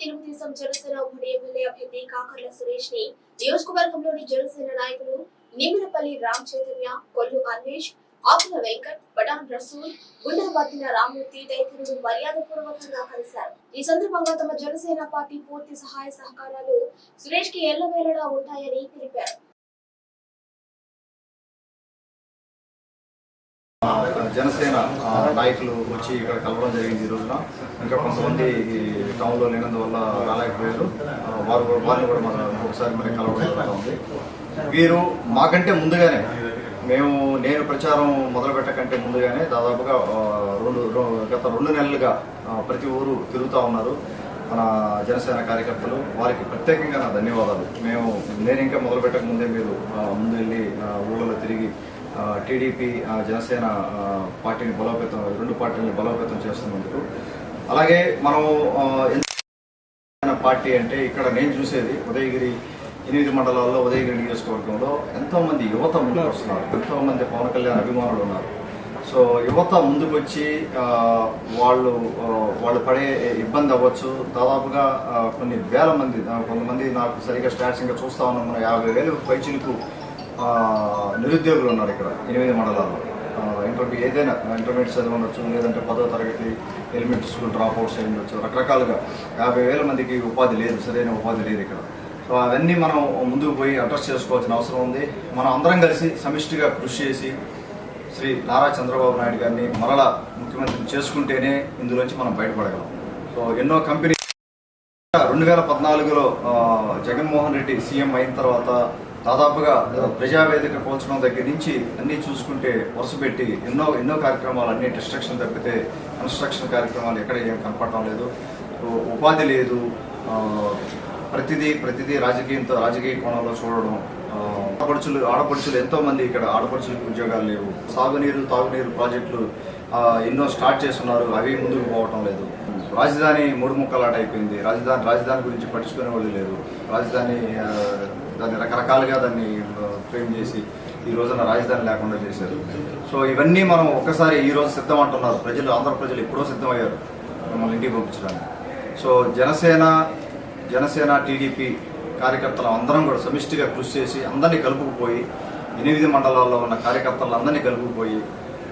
తెలుగుదేశం జనసేన ఉమ్మడి ఎమ్మెల్యే అభ్యర్థి కాకర్ల సురేష్ని నియోజకవర్గంలోని జనసేన నాయకులు నిమ్మలపల్లి రామ్ చైతన్య కొల్లు అన్వేష్ ఆకుల వెంకట్ పడాన్ రసూల్ గుండెబద్దిన రామూర్తి తదితరులు మర్యాదపూర్వకంగా కలిశారు. ఈ సందర్భంగా తమ జనసేన పార్టీ పూర్తి సహాయ సహకారాలు సురేష్కి ఎల్లవేళలా ఉంటాయని తెలిపారు. జనసేన నాయకులు వచ్చి ఇక్కడ కలవడం జరిగింది ఈ రోజున. ఇంకా కొంతమంది ఈ టౌన్లో లేనందువల్ల రాలేకపోయారు. వారు వారిని కూడా మనం ఒకసారి మరి కలవడం ఉంది. వీరు మాకంటే ముందుగానే మేము నేను ప్రచారం మొదలు పెట్టకంటే ముందుగానే దాదాపుగా రెండు గత రెండు నెలలుగా ప్రతి ఊరు తిరుగుతూ ఉన్నారు మన జనసేన కార్యకర్తలు. వారికి ప్రత్యేకంగా నా ధన్యవాదాలు. మేము నేను ఇంకా మొదలు పెట్టక ముందే మీరు ముందు వెళ్ళి ఆ, ఊళ్ళలో తిరిగి టీడీపీ జనసేన పార్టీని బలోపేతం రెండు పార్టీని బలోపేతం చేస్తున్నందుకు. అలాగే మనం పార్టీ అంటే ఇక్కడ నేను చూసేది ఉదయగిరి ఎనిమిది మండలాల్లో ఉదయగిరి నియోజకవర్గంలో ఎంతో మంది యువత ముందుకు వస్తున్నారు ఎంతో మంది పవన్ కళ్యాణ్ అభిమానులు ఉన్నారు. సో యువత ముందుకు వచ్చి వాళ్ళు వాళ్ళు పడే ఇబ్బంది అవ్వచ్చు. దాదాపుగా కొన్ని వేల మంది కొంతమంది నాకు సరిగ్గా స్టాట్స్ ఇంకా చూస్తా ఉన్నాం. మన యాభై వేలు పైచిలకు నిరుద్యోగులు ఉన్నారు ఇక్కడ ఎనిమిది మండలాల్లో. ఇంటర్మీ ఏదైనా ఇంటర్మీడియట్ చదివి ఉండొచ్చు లేదంటే పదో తరగతి ఎలిమెంటరీ స్కూల్ డ్రాప్ అవుట్స్ అయి ఉండొచ్చు రకరకాలుగా యాభై వేల మందికి ఉపాధి లేదు సరైన ఉపాధి లేదు ఇక్కడ. సో అవన్నీ మనం ముందుకు పోయి అడ్రస్ చేసుకోవాల్సిన అవసరం ఉంది. మనం అందరం కలిసి సమిష్టిగా కృషి చేసి శ్రీ నారా చంద్రబాబు నాయుడు గారిని మరలా ముఖ్యమంత్రిని చేసుకుంటేనే ఇందులోంచి మనం బయటపడగలం. సో ఎన్నో కంపెనీ రెండు వేల పద్నాలుగులో జగన్మోహన్ రెడ్డి సీఎం అయిన తర్వాత దాదాపుగా ప్రజావేదిక పోల్చడం దగ్గర నుంచి అన్నీ చూసుకుంటే వరుసపెట్టి ఎన్నో ఎన్నో కార్యక్రమాలు అన్ని డిస్ట్రక్షన్ తప్పితే కన్స్ట్రక్షన్ కార్యక్రమాలు ఎక్కడ ఏం కనపడటం లేదు. ఉపాధి లేదు. ప్రతిదీ ప్రతిదీ రాజకీయంతో రాజకీయ కోణంలో చూడడం ఆడపడుచులు ఆడపడుచులు ఎంతోమంది ఇక్కడ ఆడపడుచులకు ఉద్యోగాలు లేవు. సాగునీరు తాగునీరు ప్రాజెక్టులు ఎన్నో స్టార్ట్ చేస్తున్నారు అవి ముందుకు పోవటం లేదు. రాజధాని మూడు ముక్కలాట అయిపోయింది. రాజధాని రాజధాని గురించి పట్టించుకునే వాళ్ళు లేరు. రాజధాని దాన్ని రకరకాలుగా దాన్ని ఫ్రేమ్ చేసి ఈ రోజున రాజధాని లేకుండా చేశారు. సో ఇవన్నీ మనం ఒక్కసారి ఈ రోజు సిద్ధం అంటున్నారు ప్రజలు ఆంధ్ర ప్రజలు ఎప్పుడో సిద్ధమయ్యారు మిమ్మల్ని ఇంటికి పంపించడానికి. సో జనసేన జనసేన టీడీపీ కార్యకర్తలు అందరం కూడా సమిష్టిగా కృషి చేసి అందరినీ కలుపుకుపోయి ఎనిమిది మండలాల్లో ఉన్న కార్యకర్తలు అందరినీ కలుపుకుపోయి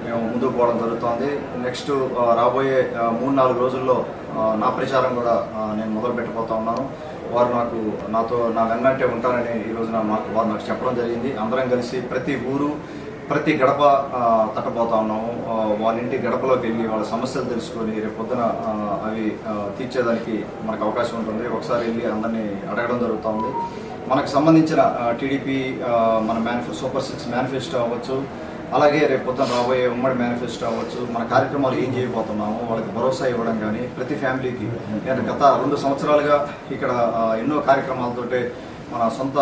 మేము ముందుకు పోవడం జరుగుతోంది. నెక్స్ట్ రాబోయే మూడు నాలుగు రోజుల్లో నా ప్రచారం కూడా నేను మొదలు పెట్టబోతా ఉన్నాను. వారు నాకు నాతో నా వెన్నంటే ఉంటారని ఈ రోజున వారు నాకు చెప్పడం జరిగింది. అందరం కలిసి ప్రతి ఊరు ప్రతి గడప తట్టబోతా ఉన్నాము. వాళ్ళ ఇంటి గడపలోకి వెళ్ళి వాళ్ళ సమస్యలు తెలుసుకొని రేపు పొద్దున అవి తీర్చేదానికి మనకు అవకాశం ఉంటుంది. ఒకసారి వెళ్ళి అందరినీ అడగడం జరుగుతూ ఉంది. మనకు సంబంధించిన టీడీపీ మన మేనిఫెస్టో సూపర్ సిక్స్ మేనిఫెస్టో అవ్వచ్చు అలాగే రేపు పొద్దున రాబోయే ఉమ్మడి మేనిఫెస్టో అవ్వచ్చు. మన కార్యక్రమాలు ఏం చేయబోతున్నాము వాళ్ళకి భరోసా ఇవ్వడం కానీ ప్రతి ఫ్యామిలీకి నేను గత రెండు సంవత్సరాలుగా ఇక్కడ ఎన్నో కార్యక్రమాలతోటే మన సొంత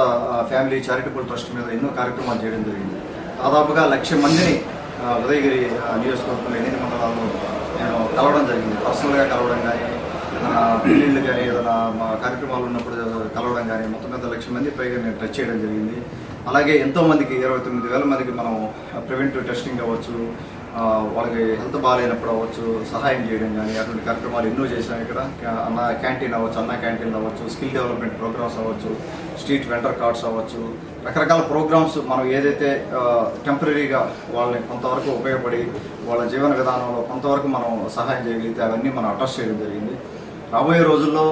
ఫ్యామిలీ చారిటబుల్ ట్రస్ట్ మీద ఎన్నో కార్యక్రమాలు చేయడం జరిగింది. దాదాపుగా లక్ష మందిని ఉదయగిరి నియోజకవర్గంలో ఎనిమిది మండలాల్లో నేను కలవడం జరిగింది. పర్సనల్గా కలవడం కానీ పెళ్ళిళ్ళు కానీ ఏదైనా మా కార్యక్రమాలు ఉన్నప్పుడు కలవడం కానీ మొత్తం మీద లక్ష మంది పైగా నేను టచ్ చేయడం జరిగింది. అలాగే ఎంతో మందికి ఇరవై తొమ్మిది వేల మందికి మనం ప్రివెంటివ్ టెస్టింగ్ అవ్వచ్చు వాళ్ళకి హెల్త్ బాగాలేనప్పుడు అవ్వచ్చు సహాయం చేయడం కానీ అటువంటి కార్యక్రమాలు ఎన్నో చేశాం ఇక్కడ. అన్న క్యాంటీన్ అవ్వచ్చు అన్న క్యాంటీన్ అవ్వచ్చు స్కిల్ డెవలప్మెంట్ ప్రోగ్రామ్స్ అవ్వచ్చు స్ట్రీట్ వెండర్ కార్డ్స్ అవ్వచ్చు రకరకాల ప్రోగ్రామ్స్ మనం ఏదైతే టెంపరీగా వాళ్ళని కొంతవరకు ఉపయోగపడి వాళ్ళ జీవన విధానంలో కొంతవరకు మనం సహాయం చేయగలిగితే అవన్నీ మనం అటాచ్ చేయడం జరిగింది. రాబోయే రోజుల్లో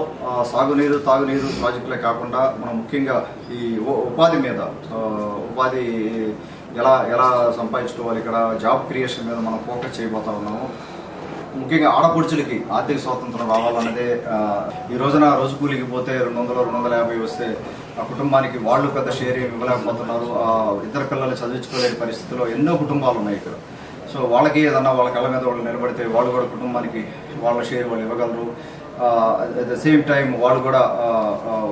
సాగునీరు తాగునీరు ప్రాజెక్టులే కాకుండా మనం ముఖ్యంగా ఈ ఉపాధి మీద ఉపాధి ఎలా ఎలా సంపాదించుకోవాలి ఇక్కడ జాబ్ క్రియేషన్ మీద మనం ఫోకస్ చేయబోతా ఉన్నాము. ముఖ్యంగా ఆడపడుచులకి ఆర్థిక స్వాతంత్రం రావాలన్నదే ఈ రోజున రోజు కూలికి పోతే రెండు వందలు రెండు వందల యాభై వస్తే ఆ కుటుంబానికి వాళ్ళు పెద్ద షేర్ ఏమి ఇవ్వలేకపోతున్నారు. ఇద్దరు పిల్లలు చదివించుకోలేని పరిస్థితిలో ఎన్నో కుటుంబాలు ఉన్నాయి ఇక్కడ. సో వాళ్ళకి ఏదన్నా వాళ్ళ కళ్ళ మీద వాళ్ళు నిలబడితే వాళ్ళు కూడా కుటుంబానికి వాళ్ళ షేర్ వాళ్ళు ఇవ్వగలరు. అట్ ద సేమ్ టైం వాళ్ళు కూడా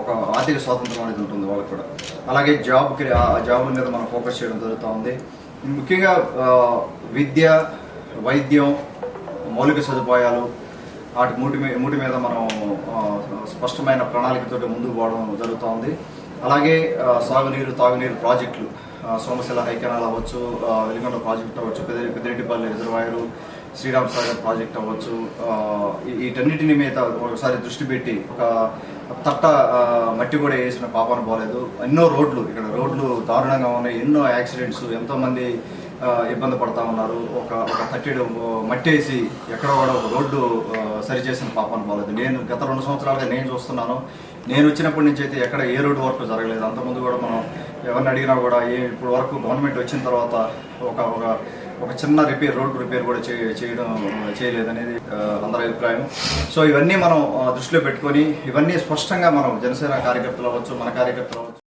ఒక ఆర్థిక స్వాతంత్రం అనేది ఉంటుంది వాళ్ళకి కూడా. అలాగే జాబ్కి ఆ జాబ్ మీద మనం ఫోకస్ చేయడం జరుగుతూ ఉంది ముఖ్యంగా విద్య వైద్యం మౌలిక సదుపాయాలు వాటి మూటి మీద మూటి మీద మనం స్పష్టమైన ప్రణాళికతోటి ముందుకు పోవడం జరుగుతుంది. అలాగే సాగునీరు తాగునీరు ప్రాజెక్టులు. సోమశిల హైకెనాల్ అవ్వచ్చు వెలిగొండ ప్రాజెక్ట్ అవ్వచ్చు పెద్ద పెద్దరెడ్డిపల్లి రిజర్వాయరు శ్రీరామ్ సాగర్ ప్రాజెక్ట్ అవ్వచ్చు వీటన్నిటిని మీద ఒకసారి దృష్టి పెట్టి ఒక తట్ట మట్టి కూడా వేసిన పాపన పోలేదు. ఎన్నో రోడ్లు ఇక్కడ రోడ్లు దారుణంగా ఉన్నాయి ఎన్నో యాక్సిడెంట్స్ ఎంతోమంది ఇబ్బంది పడతా ఉన్నారు. ఒక ఒక తట్టెడు మట్టేసి ఎక్కడ కూడా ఒక రోడ్డు సరిచేసిన పాపం పోలేదు నేను గత రెండు సంవత్సరాలుగా నేను చూస్తున్నాను. నేను వచ్చినప్పటి నుంచి అయితే ఎక్కడ ఏ రోడ్డు వర్క్ జరగలేదు. అంతకుముందు కూడా మనం ఎవరిని అడిగినా కూడా ఏ ఇప్పుడు వరకు గవర్నమెంట్ వచ్చిన తర్వాత ఒక ఒక ఒక చిన్న రిపేర్ రోడ్డు రిపేర్ కూడా చే- చేయడం చేయలేదనేది ఆ, అందరి అభిప్రాయం. సో ఇవన్నీ మనం దృష్టిలో పెట్టుకొని ఇవన్నీ స్పష్టంగా మనం జనసేన కార్యకర్తలు అవ్వచ్చు మన కార్యకర్తలు అవ్వచ్చు